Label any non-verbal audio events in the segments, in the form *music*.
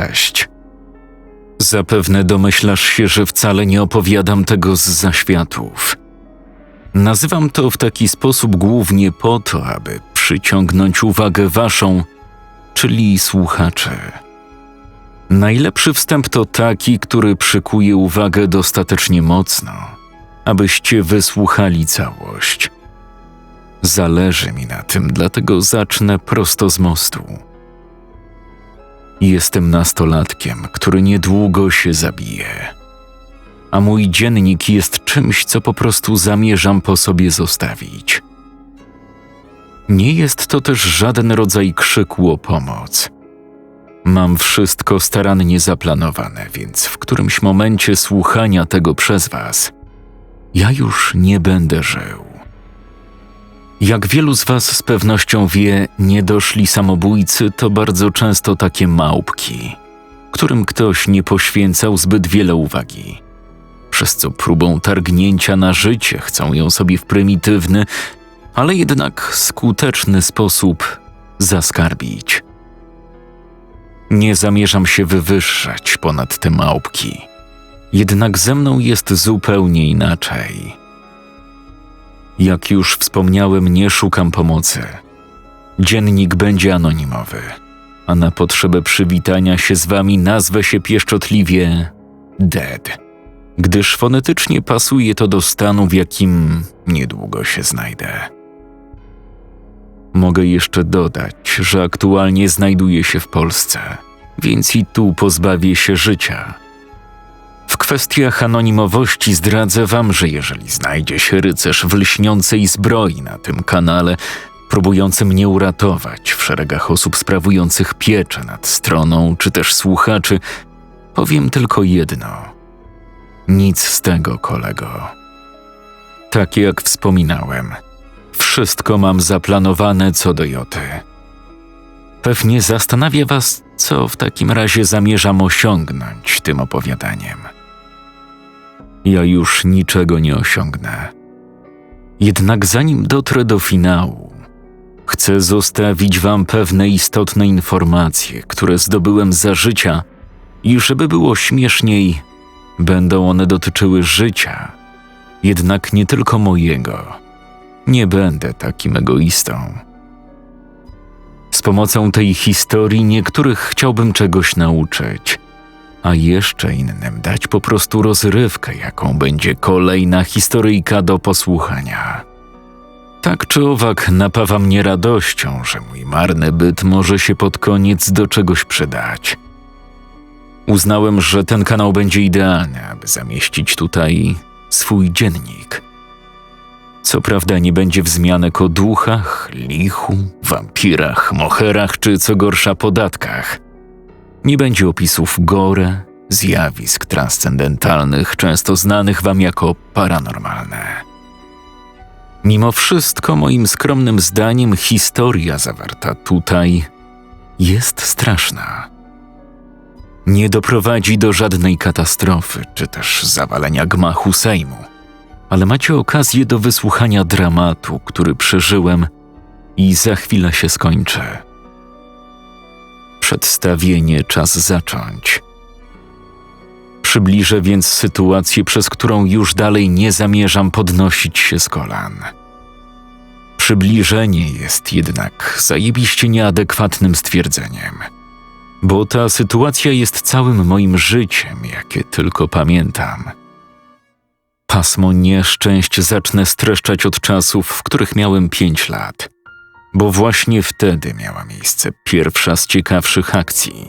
Cześć. Zapewne domyślasz się, że wcale nie opowiadam tego z zaświatów. Nazywam to w taki sposób głównie po to, aby przyciągnąć uwagę waszą, czyli słuchaczy. Najlepszy wstęp to taki, który przykuje uwagę dostatecznie mocno, abyście wysłuchali całość. Zależy mi na tym, dlatego zacznę prosto z mostu. Jestem nastolatkiem, który niedługo się zabije. A mój dziennik jest czymś, co po prostu zamierzam po sobie zostawić. Nie jest to też żaden rodzaj krzyku o pomoc. Mam wszystko starannie zaplanowane, więc w którymś momencie słuchania tego przez Was, ja już nie będę żył. Jak wielu z Was z pewnością wie, niedoszli samobójcy to bardzo często takie małpki, którym ktoś nie poświęcał zbyt wiele uwagi, przez co próbą targnięcia na życie chcą ją sobie w prymitywny, ale jednak skuteczny sposób zaskarbić. Nie zamierzam się wywyższać ponad te małpki, jednak ze mną jest zupełnie inaczej. Jak już wspomniałem, nie szukam pomocy. Dziennik będzie anonimowy, a na potrzebę przywitania się z wami nazwę się pieszczotliwie Dead, gdyż fonetycznie pasuje to do stanu, w jakim niedługo się znajdę. Mogę jeszcze dodać, że aktualnie znajduję się w Polsce, więc i tu pozbawię się życia. W kwestiach anonimowości zdradzę wam, że jeżeli znajdzie się rycerz w lśniącej zbroi na tym kanale, próbujący mnie uratować w szeregach osób sprawujących pieczę nad stroną czy też słuchaczy, powiem tylko jedno. Nic z tego, kolego. Tak jak wspominałem, wszystko mam zaplanowane co do Joty. Pewnie zastanawia Was, co w takim razie zamierzam osiągnąć tym opowiadaniem. Ja już niczego nie osiągnę. Jednak zanim dotrę do finału, chcę zostawić Wam pewne istotne informacje, które zdobyłem za życia, i żeby było śmieszniej, będą one dotyczyły życia, jednak nie tylko mojego. Nie będę takim egoistą. Z pomocą tej historii niektórych chciałbym czegoś nauczyć, a jeszcze innym dać po prostu rozrywkę, jaką będzie kolejna historyjka do posłuchania. Tak czy owak napawa mnie radością, że mój marny byt może się pod koniec do czegoś przydać. Uznałem, że ten kanał będzie idealny, aby zamieścić tutaj swój dziennik – co prawda nie będzie wzmianek o duchach, lichu, wampirach, moherach czy co gorsza podatkach. Nie będzie opisów gore, zjawisk transcendentalnych, często znanych wam jako paranormalne. Mimo wszystko, moim skromnym zdaniem, historia zawarta tutaj jest straszna. Nie doprowadzi do żadnej katastrofy czy też zawalenia gmachu Sejmu ale macie okazję do wysłuchania dramatu, który przeżyłem i za chwilę się skończy. Przedstawienie czas zacząć. Przybliżę więc sytuację, przez którą już dalej nie zamierzam podnosić się z kolan. Przybliżenie jest jednak zajebiście nieadekwatnym stwierdzeniem, bo ta sytuacja jest całym moim życiem, jakie tylko pamiętam – Pasmo nieszczęść zacznę streszczać od czasów, w których miałem pięć lat, bo właśnie wtedy miała miejsce pierwsza z ciekawszych akcji.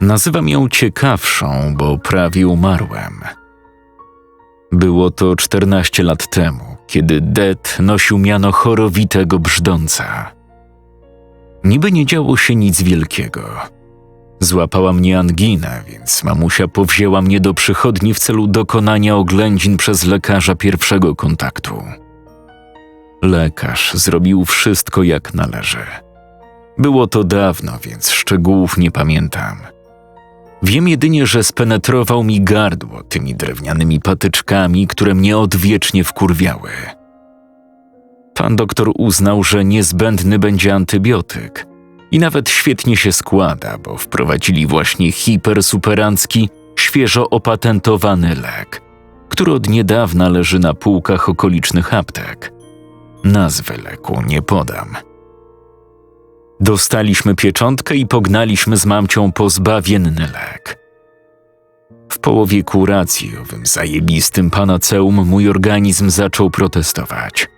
Nazywam ją ciekawszą, bo prawie umarłem. Było to 14 lat temu, kiedy Det nosił miano chorowitego brzdąca. Niby nie działo się nic wielkiego Złapała mnie angina, więc mamusia powzięła mnie do przychodni w celu dokonania oględzin przez lekarza pierwszego kontaktu. Lekarz zrobił wszystko jak należy. Było to dawno, więc szczegółów nie pamiętam. Wiem jedynie, że spenetrował mi gardło tymi drewnianymi patyczkami, które mnie odwiecznie wkurwiały. Pan doktor uznał, że niezbędny będzie antybiotyk – I nawet świetnie się składa, bo wprowadzili właśnie hipersuperancki, świeżo opatentowany lek, który od niedawna leży na półkach okolicznych aptek. Nazwy leku nie podam. Dostaliśmy pieczątkę i pognaliśmy z mamcią po zbawienny lek. W połowie kuracji owym zajebistym panaceum mój organizm zaczął protestować.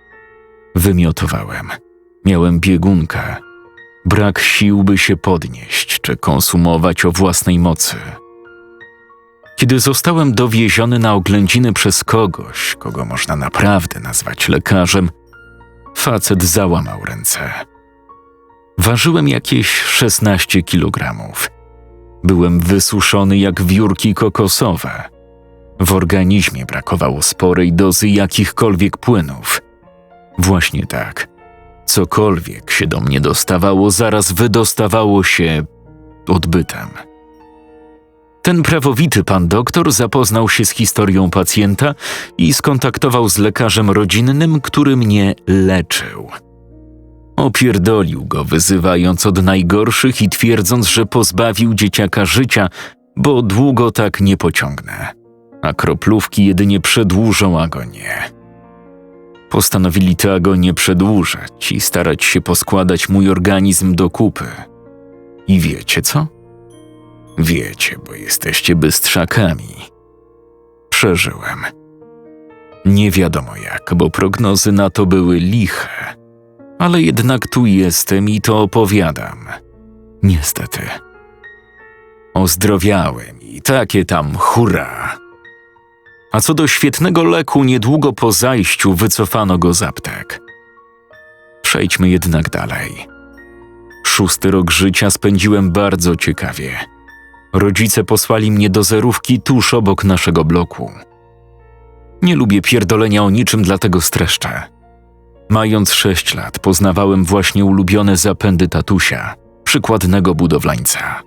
Wymiotowałem. Miałem biegunkę. Brak sił, by się podnieść czy konsumować o własnej mocy. Kiedy zostałem dowieziony na oględziny przez kogoś, kogo można naprawdę nazwać lekarzem, facet załamał ręce. Ważyłem jakieś 16 kilogramów. Byłem wysuszony jak wiórki kokosowe. W organizmie brakowało sporej dozy jakichkolwiek płynów. Właśnie tak. Cokolwiek się do mnie dostawało, zaraz wydostawało się odbytem. Ten prawowity pan doktor zapoznał się z historią pacjenta i skontaktował z lekarzem rodzinnym, który mnie leczył. Opierdolił go, wyzywając od najgorszych i twierdząc, że pozbawił dzieciaka życia, bo długo tak nie pociągnę, a kroplówki jedynie przedłużą agonię. Postanowili tę agonię przedłużać i starać się poskładać mój organizm do kupy. I wiecie co? Wiecie, bo jesteście bystrzakami. Przeżyłem. Nie wiadomo jak, bo prognozy na to były liche. Ale jednak tu jestem i to opowiadam. Niestety. Ozdrowiałem i takie tam hurra. A co do świetnego leku, niedługo po zajściu wycofano go z aptek. Przejdźmy jednak dalej. Szósty rok życia spędziłem bardzo ciekawie. Rodzice posłali mnie do zerówki tuż obok naszego bloku. Nie lubię pierdolenia o niczym, dlatego streszczę. Mając sześć lat, poznawałem właśnie ulubione zapędy tatusia, przykładnego budowlańca.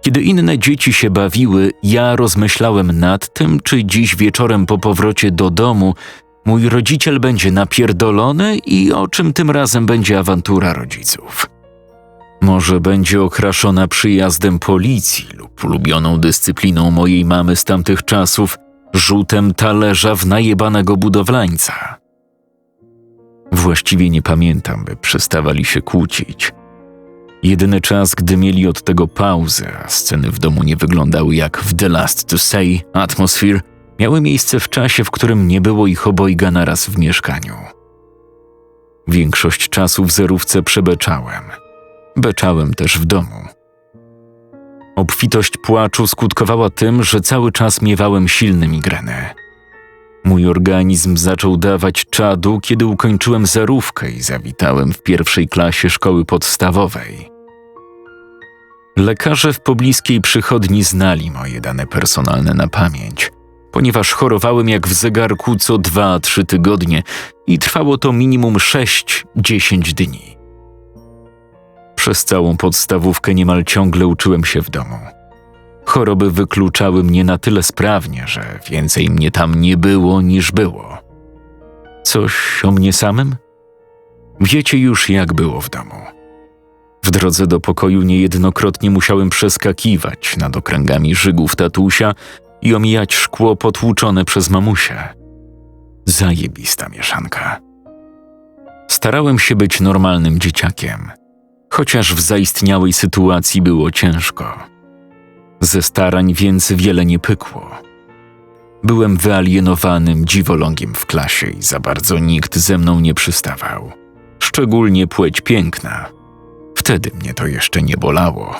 Kiedy inne dzieci się bawiły, ja rozmyślałem nad tym, czy dziś wieczorem po powrocie do domu mój rodziciel będzie napierdolony i o czym tym razem będzie awantura rodziców. Może będzie okraszona przyjazdem policji lub ulubioną dyscypliną mojej mamy z tamtych czasów, rzutem talerza w najebanego budowlańca. Właściwie nie pamiętam, by przestawali się kłócić. Jedyny czas, gdy mieli od tego pauzę, a sceny w domu nie wyglądały jak w The Last to Say Atmosphere, miały miejsce w czasie, w którym nie było ich obojga naraz w mieszkaniu. Większość czasu w zerówce przebeczałem. Beczałem też w domu. Obfitość płaczu skutkowała tym, że cały czas miewałem silne migreny. Mój organizm zaczął dawać czadu, kiedy ukończyłem zarówkę i zawitałem w pierwszej klasie szkoły podstawowej. Lekarze w pobliskiej przychodni znali moje dane personalne na pamięć, ponieważ chorowałem jak w zegarku co 2-3 tygodnie i trwało to minimum 6-10 dni. Przez całą podstawówkę niemal ciągle uczyłem się w domu. Choroby wykluczały mnie na tyle sprawnie, że więcej mnie tam nie było niż było. Coś o mnie samym? Wiecie już, jak było w domu. W drodze do pokoju niejednokrotnie musiałem przeskakiwać nad okręgami żygów tatusia i omijać szkło potłuczone przez mamusię. Zajebista mieszanka. Starałem się być normalnym dzieciakiem, chociaż w zaistniałej sytuacji było ciężko. Ze starań więc wiele nie pykło. Byłem wyalienowanym dziwolągiem w klasie i za bardzo nikt ze mną nie przystawał. Szczególnie płeć piękna. Wtedy mnie to jeszcze nie bolało.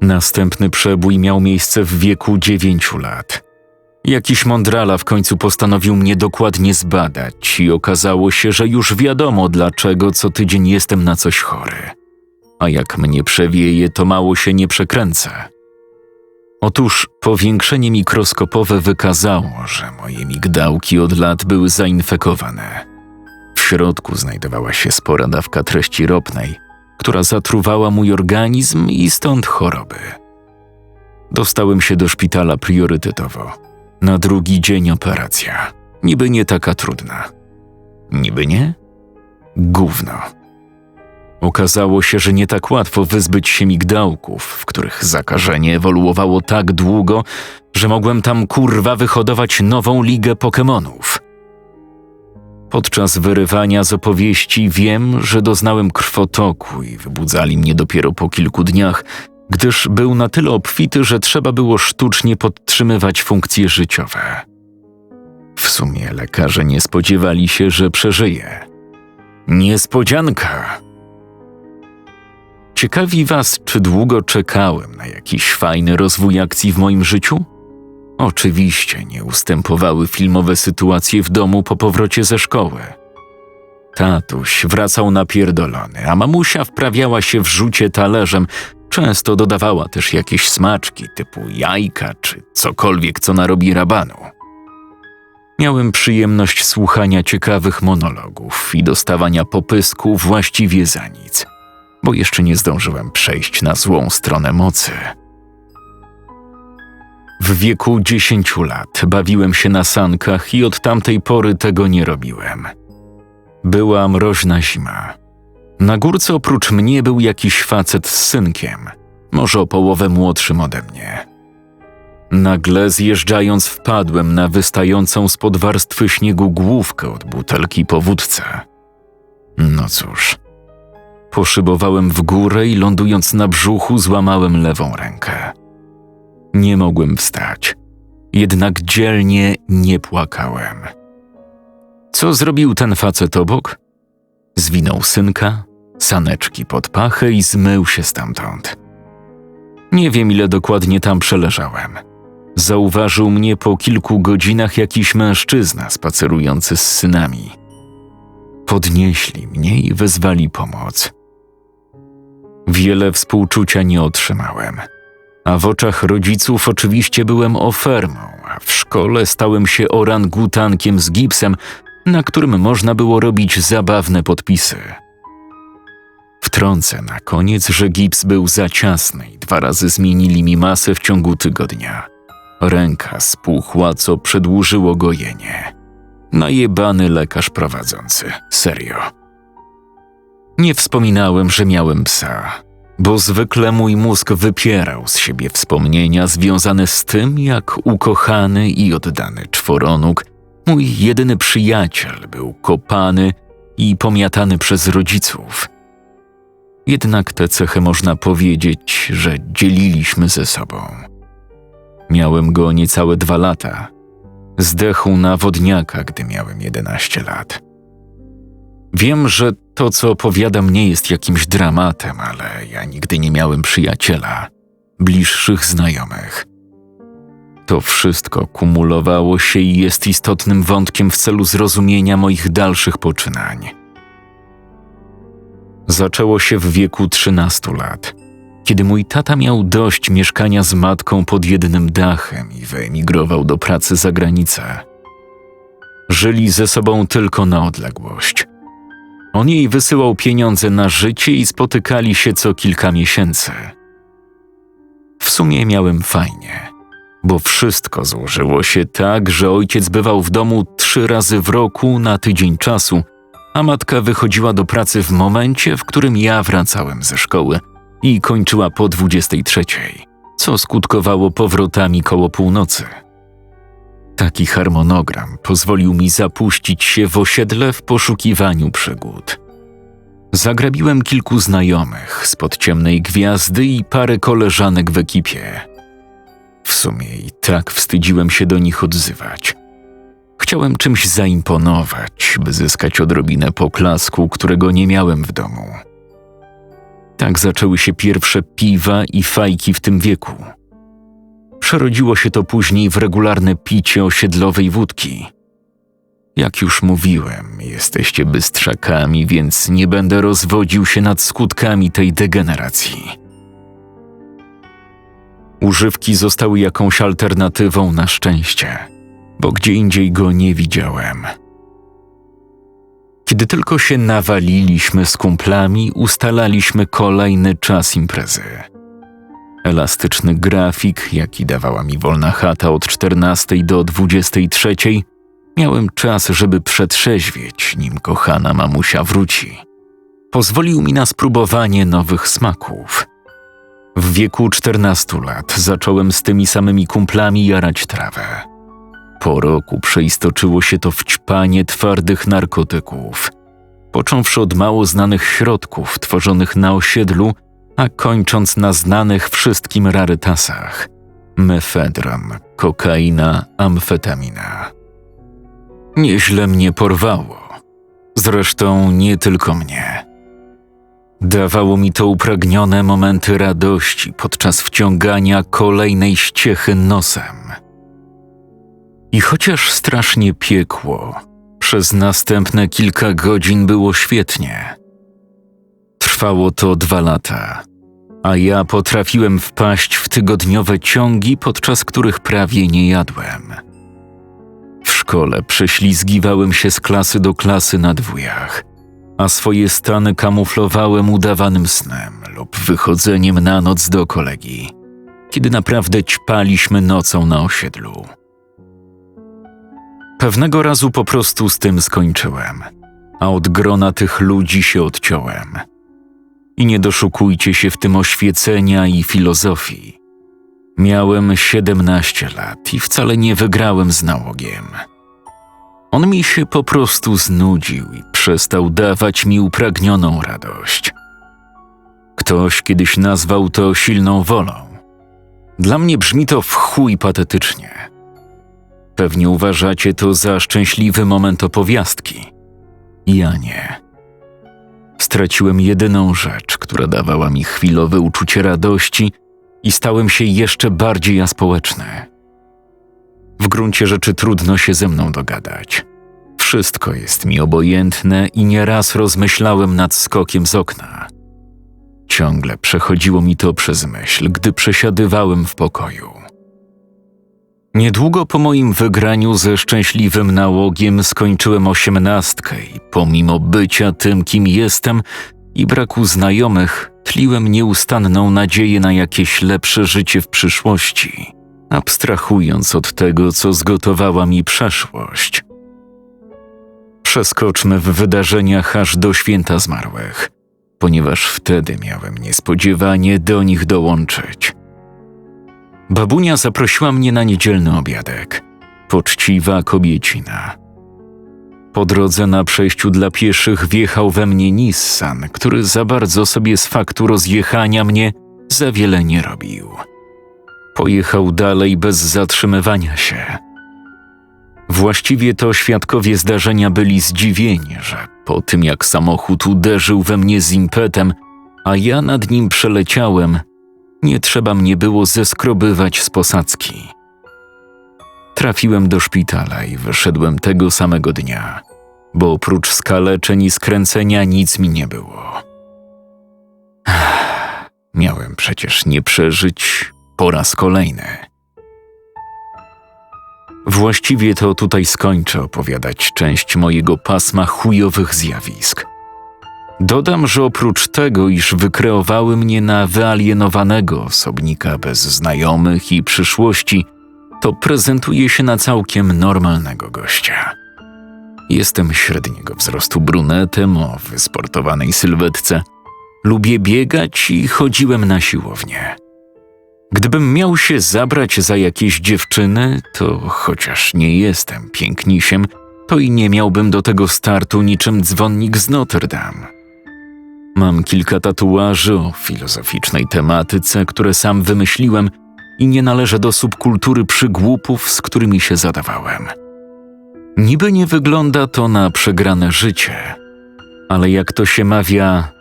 Następny przebój miał miejsce w wieku dziewięciu lat. Jakiś mądrala w końcu postanowił mnie dokładnie zbadać i okazało się, że już wiadomo dlaczego co tydzień jestem na coś chory a jak mnie przewieje, to mało się nie przekręcę. Otóż powiększenie mikroskopowe wykazało, że moje migdałki od lat były zainfekowane. W środku znajdowała się spora dawka treści ropnej, która zatruwała mój organizm i stąd choroby. Dostałem się do szpitala priorytetowo. Na drugi dzień operacja. Niby nie taka trudna. Niby nie? Gówno. Okazało się, że nie tak łatwo wyzbyć się migdałków, w których zakażenie ewoluowało tak długo, że mogłem tam kurwa wyhodować nową ligę Pokemonów. Podczas wyrywania z opowieści wiem, że doznałem krwotoku i wybudzali mnie dopiero po kilku dniach, gdyż był na tyle obfity, że trzeba było sztucznie podtrzymywać funkcje życiowe. W sumie lekarze nie spodziewali się, że przeżyję. Niespodzianka! Ciekawi Was, czy długo czekałem na jakiś fajny rozwój akcji w moim życiu? Oczywiście nie ustępowały filmowe sytuacje w domu po powrocie ze szkoły. Tatuś wracał napierdolony, a mamusia wprawiała się w rzucie talerzem, często dodawała też jakieś smaczki typu jajka czy cokolwiek, co narobi rabanu. Miałem przyjemność słuchania ciekawych monologów i dostawania popysku właściwie za nic, bo jeszcze nie zdążyłem przejść na złą stronę mocy. W wieku dziesięciu lat bawiłem się na sankach i od tamtej pory tego nie robiłem. Była mroźna zima. Na górce oprócz mnie był jakiś facet z synkiem, może o połowę młodszym ode mnie. Nagle zjeżdżając wpadłem na wystającą spod warstwy śniegu główkę od butelki po wódce. No cóż, poszybowałem w górę i lądując na brzuchu złamałem lewą rękę. Nie mogłem wstać, jednak dzielnie nie płakałem. Co zrobił ten facet obok? Zwinął synka, saneczki pod pachę i zmył się stamtąd. Nie wiem, ile dokładnie tam przeleżałem. Zauważył mnie po kilku godzinach jakiś mężczyzna spacerujący z synami. Podnieśli mnie i wezwali pomoc. Wiele współczucia nie otrzymałem, a w oczach rodziców oczywiście byłem ofermą, a w szkole stałem się orangutankiem z gipsem, na którym można było robić zabawne podpisy. Wtrącę na koniec, że gips był za ciasny i dwa razy zmienili mi masę w ciągu tygodnia. Ręka spuchła, co przedłużyło gojenie. Najebany lekarz prowadzący, serio. Nie wspominałem, że miałem psa, bo zwykle mój mózg wypierał z siebie wspomnienia związane z tym, jak ukochany i oddany czworonóg, mój jedyny przyjaciel, był kopany i pomiatany przez rodziców. Jednak tę cechę można powiedzieć, że dzieliliśmy ze sobą. Miałem go niecałe dwa lata. Zdechł na wodniaka, gdy miałem 11 lat. Wiem, że to, co opowiadam, nie jest jakimś dramatem, ale ja nigdy nie miałem przyjaciela, bliższych znajomych. To wszystko kumulowało się i jest istotnym wątkiem w celu zrozumienia moich dalszych poczynań. Zaczęło się w wieku 13 lat, kiedy mój tata miał dość mieszkania z matką pod jednym dachem i wyemigrował do pracy za granicę. Żyli ze sobą tylko na odległość. On jej wysyłał pieniądze na życie i spotykali się co kilka miesięcy. W sumie miałem fajnie, bo wszystko złożyło się tak, że ojciec bywał w domu trzy razy w roku na tydzień czasu, a matka wychodziła do pracy w momencie, w którym ja wracałem ze szkoły i kończyła po 23, co skutkowało powrotami koło północy. Taki harmonogram pozwolił mi zapuścić się w osiedle w poszukiwaniu przygód. Zagrabiłem kilku znajomych spod ciemnej gwiazdy i parę koleżanek w ekipie. W sumie i tak wstydziłem się do nich odzywać. Chciałem czymś zaimponować, by zyskać odrobinę poklasku, którego nie miałem w domu. Tak zaczęły się pierwsze piwa i fajki w tym wieku. Przerodziło się to później w regularne picie osiedlowej wódki. Jak już mówiłem, jesteście bystrzakami, więc nie będę rozwodził się nad skutkami tej degeneracji. Używki zostały jakąś alternatywą na szczęście, bo gdzie indziej go nie widziałem. Kiedy tylko się nawaliliśmy z kumplami, ustalaliśmy kolejny czas imprezy. Elastyczny grafik, jaki dawała mi wolna chata od 14 do 23, miałem czas, żeby przetrzeźwieć, nim kochana mamusia wróci. pozwolił mi na spróbowanie nowych smaków. W wieku 14 lat zacząłem z tymi samymi kumplami jarać trawę. Po roku przeistoczyło się to w ćpanie twardych narkotyków, począwszy od mało znanych środków tworzonych na osiedlu, a kończąc na znanych wszystkim rarytasach mefedron, kokaina, amfetamina. Nieźle mnie porwało. Zresztą nie tylko mnie. Dawało mi to upragnione momenty radości podczas wciągania kolejnej ściechy nosem. I chociaż strasznie piekło, przez następne kilka godzin było świetnie. Trwało to dwa lata, a ja potrafiłem wpaść w tygodniowe ciągi, podczas których prawie nie jadłem. W szkole prześlizgiwałem się z klasy do klasy na dwójach, a swoje stany kamuflowałem udawanym snem lub wychodzeniem na noc do kolegi, kiedy naprawdę ćpaliśmy nocą na osiedlu. Pewnego razu po prostu z tym skończyłem, a od grona tych ludzi się odciąłem. I nie doszukujcie się w tym oświecenia i filozofii. Miałem 17 lat i wcale nie wygrałem z nałogiem. On mi się po prostu znudził i przestał dawać mi upragnioną radość. Ktoś kiedyś nazwał to silną wolą. Dla mnie brzmi to w chuj patetycznie. Pewnie uważacie to za szczęśliwy moment opowiastki. Ja nie. Straciłem jedyną rzecz, która dawała mi chwilowe uczucie radości i stałem się jeszcze bardziej aspołeczny. W gruncie rzeczy trudno się ze mną dogadać. Wszystko jest mi obojętne i nieraz rozmyślałem nad skokiem z okna. Ciągle przechodziło mi to przez myśl, gdy przesiadywałem w pokoju. Niedługo po moim wygraniu ze szczęśliwym nałogiem skończyłem osiemnastkę i pomimo bycia tym, kim jestem i braku znajomych, tliłem nieustanną nadzieję na jakieś lepsze życie w przyszłości, abstrahując od tego, co zgotowała mi przeszłość. Przeskoczmy w wydarzeniach aż do święta zmarłych, ponieważ wtedy miałem niespodziewanie do nich dołączyć. Babunia zaprosiła mnie na niedzielny obiadek. Poczciwa kobiecina. Po drodze na przejściu dla pieszych wjechał we mnie Nissan, który za bardzo sobie z faktu rozjechania mnie za wiele nie robił. Pojechał dalej bez zatrzymywania się. Właściwie to świadkowie zdarzenia byli zdziwieni, że po tym jak samochód uderzył we mnie z impetem, a ja nad nim przeleciałem, nie trzeba mnie było zeskrobywać z posadzki. Trafiłem do szpitala i wyszedłem tego samego dnia, bo oprócz skaleczeń i skręcenia nic mi nie było. *sighs* Miałem przecież nie przeżyć po raz kolejny. Właściwie to tutaj skończę opowiadać część mojego pasma chujowych zjawisk. Dodam, że oprócz tego, iż wykreowały mnie na wyalienowanego osobnika bez znajomych i przyszłości, to prezentuje się na całkiem normalnego gościa. Jestem średniego wzrostu brunetem o wysportowanej sylwetce. Lubię biegać i chodziłem na siłownię. Gdybym miał się zabrać za jakieś dziewczyny, to chociaż nie jestem pięknisiem, to i nie miałbym do tego startu niczym dzwonnik z Notre Dame. Mam kilka tatuaży o filozoficznej tematyce, które sam wymyśliłem i nie należę do subkultury przygłupów, z którymi się zadawałem. Niby nie wygląda to na przegrane życie, ale jak to się mawia,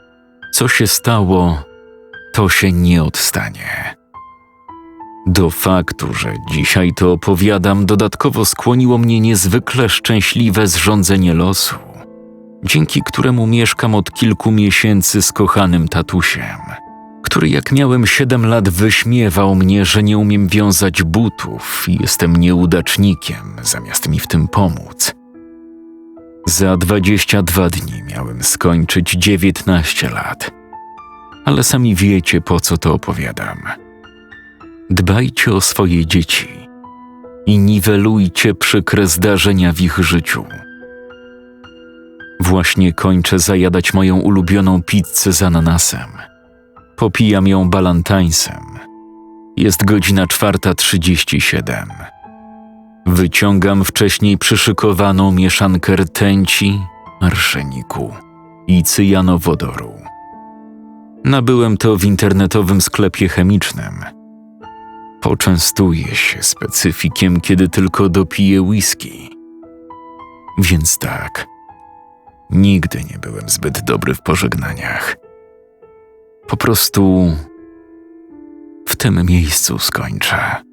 co się stało, to się nie odstanie. Do faktu, że dzisiaj to opowiadam, dodatkowo skłoniło mnie niezwykle szczęśliwe zrządzenie losu dzięki któremu mieszkam od kilku miesięcy z kochanym tatusiem, który jak miałem siedem lat wyśmiewał mnie, że nie umiem wiązać butów i jestem nieudacznikiem, zamiast mi w tym pomóc. Za dwadzieścia dwa dni miałem skończyć dziewiętnaście lat, ale sami wiecie, po co to opowiadam. Dbajcie o swoje dzieci i niwelujcie przykre zdarzenia w ich życiu Właśnie kończę zajadać moją ulubioną pizzę z ananasem. Popijam ją balantańsem. Jest godzina 4.37. Wyciągam wcześniej przyszykowaną mieszankę rtęci, arszeniku i cyjanowodoru. Nabyłem to w internetowym sklepie chemicznym. Poczęstuję się specyfikiem, kiedy tylko dopiję whisky. Więc tak, nigdy nie byłem zbyt dobry w pożegnaniach. Po prostu w tym miejscu skończę.